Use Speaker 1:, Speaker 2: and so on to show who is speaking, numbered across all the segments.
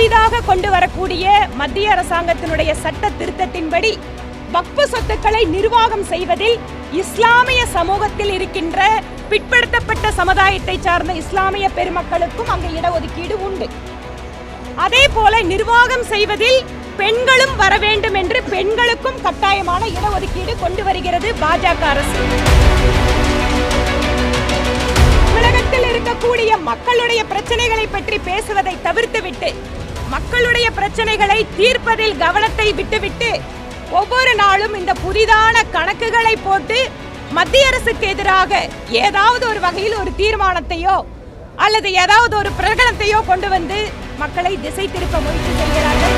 Speaker 1: புதிதாக கொண்டு வரக்கூடிய மத்திய அரசாங்கத்தினுடைய சட்ட திருத்தத்தின்படி வக்பு சொத்துக்களை நிர்வாகம் செய்வதில் இஸ்லாமிய சமூகத்தில் இருக்கின்ற பிற்படுத்தப்பட்ட சமுதாயத்தை சார்ந்த இஸ்லாமிய பெருமக்களுக்கும் அங்கு இடஒதுக்கீடு உண்டு. அதே போல நிர்வாகம் செய்வதில் பெண்களும் வர வேண்டும் என்று பெண்களுக்கும் கட்டாயமான இடஒதுக்கீடு கொண்டு வருகிறது பாஜக அரசு. தமிழகத்தில் இருக்கக்கூடிய மக்களுடைய பிரச்சனைகளை பற்றி பேசுவதை தவிர்த்துவிட்டு மக்களுடைய பிரச்சனைகளை தீர்ப்பதில் கவனத்தை விட்டுவிட்டு ஒவ்வொரு நாளும் இந்த புதிதான கணக்குகளை போட்டு மத்திய அரசுக்கு எதிராக ஏதாவது ஒரு வகையில் ஒரு தீர்மானத்தையோ அல்லது ஏதாவது ஒரு பிரகடனத்தையோ கொண்டு வந்து மக்களை திசை திருப்ப முயற்சி செய்கிறார்கள்.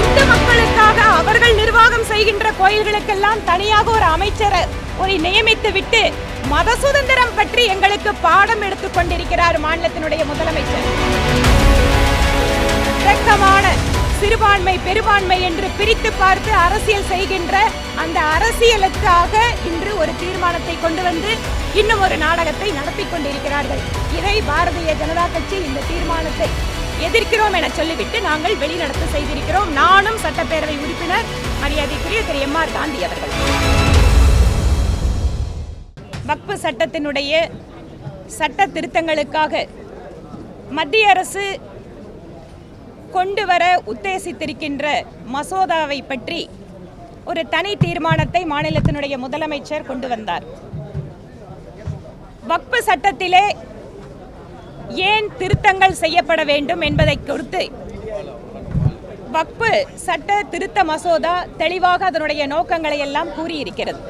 Speaker 1: இந்து மக்களுக்காக அவர்கள் நிர்வாகம் செய்கின்ற கோயில்களுக்கெல்லாம் தனியாக ஒரு அமைச்சரை ஒரு நியமித்து விட்டு மத சுதந்திரம் பற்றி எங்களுக்கு பாடம் எடுத்துக் கொண்டிருக்கிறார் மாநிலத்தினுடைய முதலமைச்சர். இறக்கமான சிறுபான்மை பெரும்பான்மை என்று பிரித்து பார்த்து அரசியல் செய்கின்ற அந்த அரசியலுக்காக இன்று ஒரு தீர்மானத்தை கொண்டு வந்து இன்னும் ஒரு நாடகத்தை நடத்தி கொண்டிருக்கிறார்கள். இதை பாரதிய ஜனதா கட்சி இந்த தீர்மானத்தை எதிர்க்கிறோம் என சொல்லிவிட்டு நாங்கள் வெளிநடப்பு செய்திருக்கிறோம். நானும் சட்டப்பேரவை உறுப்பினர் மரியாதைக்குரிய திரு எம் ஆர் காந்தி அவர்கள். வக்பு சட்டத்தினுடைய சட்ட திருத்தங்களுக்காக மத்திய அரசு கொண்டு வர உத்தேசித்திருக்கின்ற மசோதாவை பற்றி ஒரு தனி தீர்மானத்தை மாநிலத்தினுடைய முதலமைச்சர் கொண்டு வந்தார். வக்பு சட்டத்திலே ஏன் திருத்தங்கள் செய்யப்பட வேண்டும் என்பதை குறித்து வக்பு சட்ட திருத்த மசோதா தெளிவாக அதனுடைய நோக்கங்களை எல்லாம் கூறியிருக்கிறது.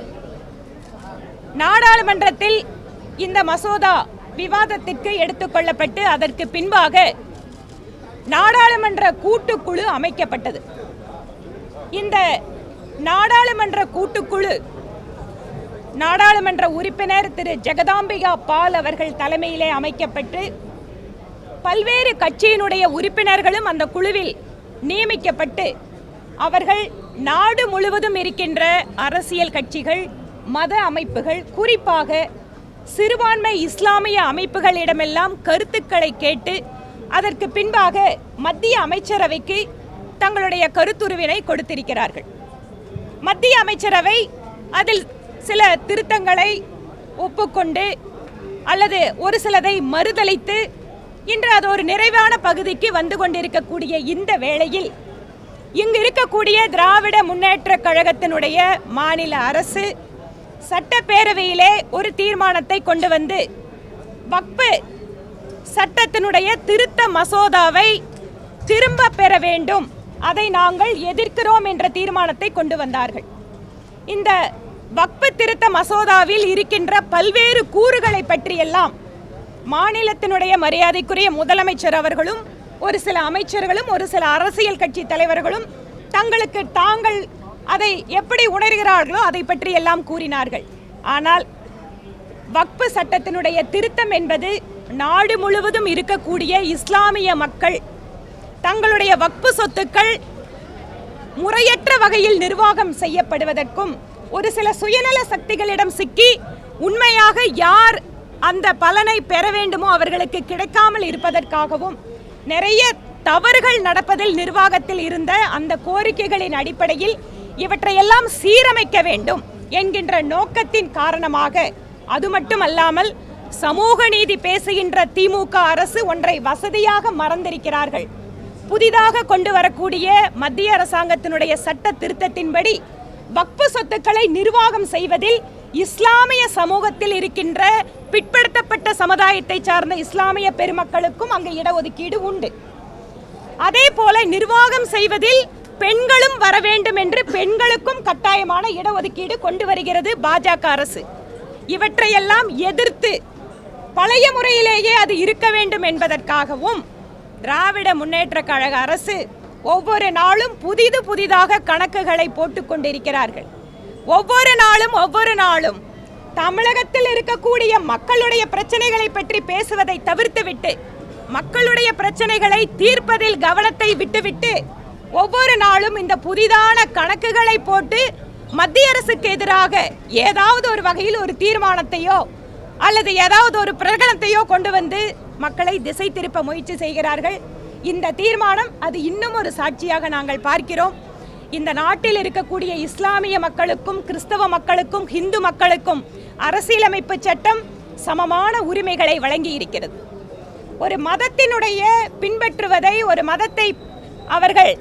Speaker 1: நாடாளுமன்றத்தில் இந்த மசோதா விவாதத்திற்கு எடுத்துக்கொள்ளப்பட்டு அதற்கு பின்பாக நாடாளுமன்ற கூட்டுக்குழு அமைக்கப்பட்டது. இந்த நாடாளுமன்ற கூட்டுக்குழு நாடாளுமன்ற உறுப்பினர் திரு. ஜெகதாம்பிகா பால் அவர்கள் தலைமையிலே அமைக்கப்பட்டு பல்வேறு கட்சியினுடைய உறுப்பினர்களும் அந்த குழுவில் நியமிக்கப்பட்டு அவர்கள் நாடு முழுவதும் இருக்கின்ற அரசியல் கட்சிகள் மத அமைப்புகள் குறிப்பாக சிறுபான்மை இஸ்லாமிய அமைப்புகளிடமெல்லாம் கருத்துக்களை கேட்டு அதற்கு பின்பாக மத்திய அமைச்சரவைக்கு தங்களுடைய கருத்துருவினை கொடுத்திருக்கிறார்கள். மத்திய அமைச்சரவை அதில் சில திருத்தங்களை ஒப்புக்கொண்டு அல்லது ஒரு சிலதை மறுதளித்து இன்று அது ஒரு நிறைவான பகுதிக்கு வந்து கொண்டிருக்கக்கூடிய இந்த வேளையில் இங்கு இருக்கக்கூடிய திராவிட முன்னேற்ற கழகத்தினுடைய மாநில அரசு சட்டப்பேரவையிலே ஒரு தீர்மானத்தை கொண்டு வந்து வக்பு சட்டத்தினுடைய திருத்த மசோதாவை திரும்ப பெற வேண்டும். அதை நாங்கள் எதிர்க்கிறோம் என்ற தீர்மானத்தை கொண்டு வந்தார்கள். இந்த வக்பு திருத்த மசோதாவில் இருக்கின்ற பல்வேறு கூறுகளை பற்றியெல்லாம் மாநிலத்தினுடைய மரியாதைக்குரிய முதலமைச்சர் அவர்களும் ஒரு சில அமைச்சர்களும் ஒரு சில அரசியல் கட்சி தலைவர்களும் தங்களுக்கு தாங்கள் அதை எப்படி உணர்கிறார்களோ அதை பற்றி எல்லாம் கூறினார்கள். ஆனால் வக்பு சட்டத்தினுடைய திருத்தம் என்பது நாடு முழுவதும் இருக்கக்கூடிய இஸ்லாமிய மக்கள் தங்களுடைய வக்பு சொத்துக்கள் முறையற்ற வகையில் நிர்வாகம் செய்யப்படுவதற்கும் ஒரு சில சுயநல சக்திகளிடம் சிக்கி உண்மையாக யார் அந்த பலனை பெற வேண்டுமோ அவர்களுக்கு கிடைக்காமல் இருப்பதற்காகவும் நிறைய தவறுகள் நடப்பதில் நிர்வாகத்தில் இருந்த அந்த கோரிக்கைகளின் அடிப்படையில் இவற்றையெல்லாம் சீரமைக்க வேண்டும் என்கின்ற நோக்கத்தின் காரணமாக. அது மட்டுமல்லாமல் சமூக நீதி பேசுகின்ற திமுக அரசு ஒன்றை வசதியாக மறந்திருக்கிறார்கள். புதிதாக கொண்டு வரக்கூடிய மத்திய அரசாங்கத்தினுடைய சட்ட திருத்தத்தின்படி வக்பு சொத்துக்களை நிர்வாகம் செய்வதில் இஸ்லாமிய சமூகத்தில் இருக்கின்ற பிற்படுத்தப்பட்ட சமுதாயத்தை சார்ந்த இஸ்லாமிய பெருமக்களுக்கும் அங்கு இடஒதுக்கீடு உண்டு. அதே போல நிர்வாகம் செய்வதில் பெண்களும் வர வேண்டும் என்று பெண்களுக்கும் கட்டாயமான இடஒதுக்கீடு கொண்டு வருகிறது பாஜக அரசு. இவற்றையெல்லாம் எதிர்த்து பழைய முறையிலேயே அது இருக்க வேண்டும் என்பதற்காகவும் திராவிட முன்னேற்ற கழக அரசு ஒவ்வொரு நாளும் புதிது புதிதாக கணக்குகளை போட்டுக்கொண்டிருக்கிறார்கள் ஒவ்வொரு நாளும் ஒவ்வொரு நாளும் தமிழகத்தில் இருக்கக்கூடிய மக்களுடைய பிரச்சனைகளை பற்றி பேசுவதை தவிர்த்துவிட்டு மக்களுடைய பிரச்சனைகளை தீர்ப்பதில் கவனத்தை விட்டுவிட்டு ஒவ்வொரு நாளும் இந்த புதிதான கணக்குகளை போட்டு மத்திய அரசுக்கு எதிராக ஏதாவது ஒரு வகையில் ஒரு தீர்மானத்தையோ அல்லது ஏதாவது ஒரு பிரகடனத்தையோ கொண்டு வந்து மக்களை திசை திருப்ப முயற்சி செய்கிறார்கள். இந்த தீர்மானம் அது இன்னும் ஒரு சாட்சியாக நாங்கள் பார்க்கிறோம். இந்த நாட்டில் இருக்கக்கூடிய இஸ்லாமிய மக்களுக்கும் கிறிஸ்தவ மக்களுக்கும் ஹிந்து மக்களுக்கும் அரசியலமைப்பு சட்டம் சமமான உரிமைகளை வழங்கி இருக்கிறது ஒரு மதத்தினுடைய பின்பற்றுவதை ஒரு மதத்தை அவர்கள்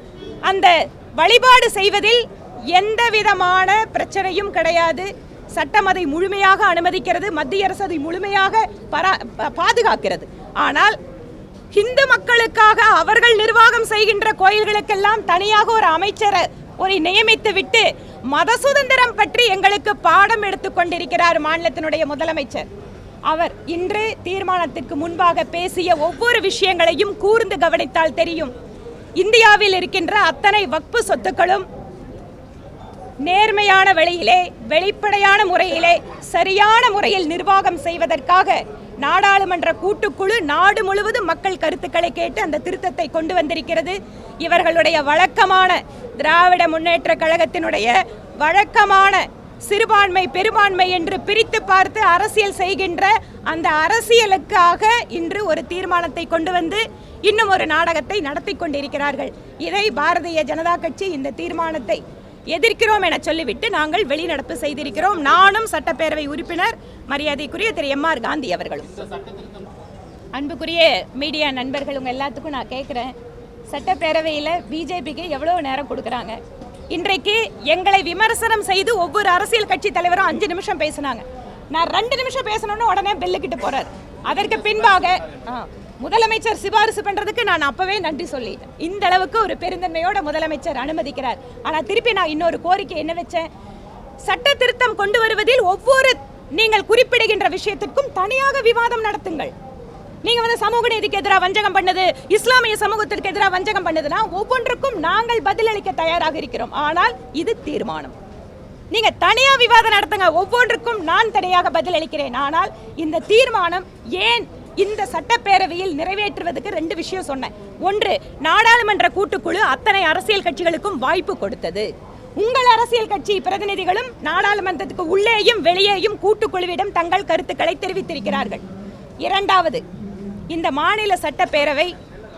Speaker 1: அந்த வழிபாடு செய்வதில் எந்த விதமான பிரச்சனையும் கிடையாது. சட்டம் அதை முழுமையாக அனுமதிக்கிறது மத்திய அரசு அதை முழுமையாக பரா- பாதுகாக்கிறது. ஆனால் இந்து மக்களுக்காக அவர்கள் நிர்வாகம் செய்கின்ற கோயில்களுக்கெல்லாம் தனியாக ஒரு அமைச்சரை ஒரு நியமித்து விட்டு மத சுதந்திரம் பற்றி எங்களுக்கு பாடம் எடுத்துக்கொண்டிருக்கிறார் மாநிலத்தினுடைய முதலமைச்சர். அவர் இன்று தீர்மானத்திற்கு முன்பாக பேசிய ஒவ்வொரு விஷயங்களையும் கூர்ந்து கவனித்தால் தெரியும். இந்தியாவில் இருக்கின்ற அத்தனை வக்பு சொத்துக்களும் நேர்மையான வழியிலே வெளிப்படையான முறையிலே சரியான முறையில் நிர்வாகம் செய்வதற்காக நாடாளுமன்ற கூட்டுக்குழு நாடு முழுவதும் மக்கள் கருத்துக்களை கேட்டு அந்த திருத்தத்தை கொண்டு வந்திருக்கிறது. இவர்களுடைய வழக்கமான திராவிட முன்னேற்ற கழகத்தினுடைய வழக்கமான சிறுபான்மை பெரும்பான்மை என்று பிரித்து பார்த்து அரசியல் செய்கின்ற அந்த அரசியலுக்காக இன்று ஒரு தீர்மானத்தை கொண்டு வந்து இன்னும் ஒரு நாடகத்தை நடத்தி கொண்டிருக்கிறார்கள். இதை பாரதிய ஜனதா கட்சி இந்த தீர்மானத்தை எதிர்க்கிறோம் என சொல்லிவிட்டு நாங்கள் வெளிநடப்பு செய்திருக்கிறோம். நானும் சட்டப்பேரவை உறுப்பினர் மரியாதைக்குரிய திரு எம் ஆர் காந்தி அவர்களும். அன்புக்குரிய மீடியா நண்பர்கள் உங்கள் எல்லாத்துக்கும் நான் கேட்குறேன் சட்டப்பேரவையில் பிஜேபிக்கு எவ்வளோ நேரம் கொடுக்குறாங்க? இன்றைக்கு எங்களை விமர்சனம் செய்து ஒவ்வொரு அரசியல் கட்சி தலைவரும் அஞ்சு நிமிஷம் பேசினாங்க. நான் ரெண்டு நிமிஷம் பேசணும்னு உடனே பெல்லுக்கிட்டு போகிறார் அதற்கு பின்பாக ஆ, முதலமைச்சர் சிபாரிசு பண்ணுறதுக்கு நான் அப்போவே நன்றி சொல்லிட்டேன். இந்த அளவுக்கு ஒரு பெருந்தன்மையோட முதலமைச்சர் அனுமதிக்கிறார். ஆனால் திருப்பி நான் இன்னொரு கோரிக்கை என்ன வச்சேன்? சட்ட திருத்தம் கொண்டு வருவதில் ஒவ்வொரு நீங்கள் குறிப்பிடுகின்ற விஷயத்திற்கும் தனியாக விவாதம் நடத்துங்கள். நீங்கள் வந்து சமூக நீதிக்கு எதிராக வஞ்சகம் பண்ணது இஸ்லாமிய சமூகத்திற்கு எதிராக வஞ்சகம் பண்ணதுன்னா ஒவ்வொன்றுக்கும் நாங்கள் பதிலளிக்க தயாராக இருக்கிறோம். ஆனால் இது தீர்மானம். நீங்க தனியா விவாதம் நடத்துங்க ஒவ்வொன்றுக்கும் நான் தனியாக பதிலளிக்கிறேன். ஆனால் இந்த தீர்மானம் ஏன் இந்த சட்டப்பேரவையில் நிறைவேற்றுவதற்கு ரெண்டு விஷயம் சொன்னேன். ஒன்று நாடாளுமன்ற கூட்டுக்குழு அத்தனை அரசியல் கட்சிகளுக்கும் வாய்ப்பு கொடுத்தது. உங்கள் அரசியல் கட்சி பிரதிநிதிகளும் நாடாளுமன்றத்துக்கு உள்ளேயும் வெளியேயும் கூட்டுக்குழுவிடம் தங்கள் கருத்துக்களை தெரிவித்திருக்கிறார்கள். இரண்டாவது இந்த மாநில சட்டப்பேரவை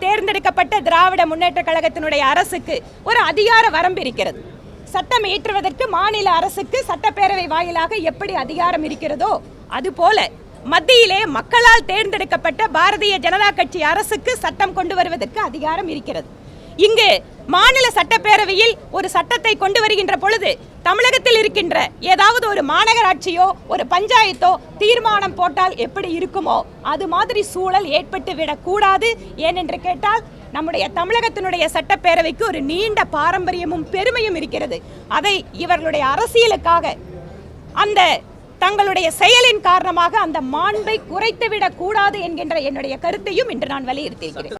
Speaker 1: தேர்ந்தெடுக்கப்பட்ட திராவிட முன்னேற்ற கழகத்தினுடைய அரசுக்கு ஒரு அதிகார வரம்பு இருக்கிறது. சட்டம் இயற்றுவதற்கு மாநில அரசுக்கு சட்டப்பேரவை வாயிலாக எப்படி அதிகாரம் இருக்கிறதோ அதுபோல மத்தியிலே மக்களால் தேர்ந்தெடுக்கப்பட்ட பாரதிய ஜனதா கட்சி அரசுக்கு சட்டம் கொண்டு வருவதற்கு அதிகாரம் இருக்கிறது. இங்கு மாநில சட்டப்பேரவையில் ஒரு சட்டத்தை கொண்டு வருகின்ற பொழுது தமிழகத்தில் இருக்கின்ற ஏதாவது ஒரு மாநகராட்சியோ ஒரு பஞ்சாயத்தோ தீர்மானம் போட்டால் எப்படி இருக்குமோ அது மாதிரி சூழல் ஏற்பட்டு விடக்கூடாது ஏனென்று கேட்டால் நம்முடைய தமிழகத்தினுடைய சட்டப்பேரவைக்கு ஒரு நீண்ட பாரம்பரியமும் பெருமையும் இருக்கிறது. அதை இவர்களுடைய அரசியலுக்காக அந்த தங்களுடைய செயலின் காரணமாக அந்த மாண்பை குறைத்துவிடக் கூடாது என்கின்ற என்னுடைய கருத்தையும் இன்று நான் வலியுறுத்தியிருக்கிறேன்.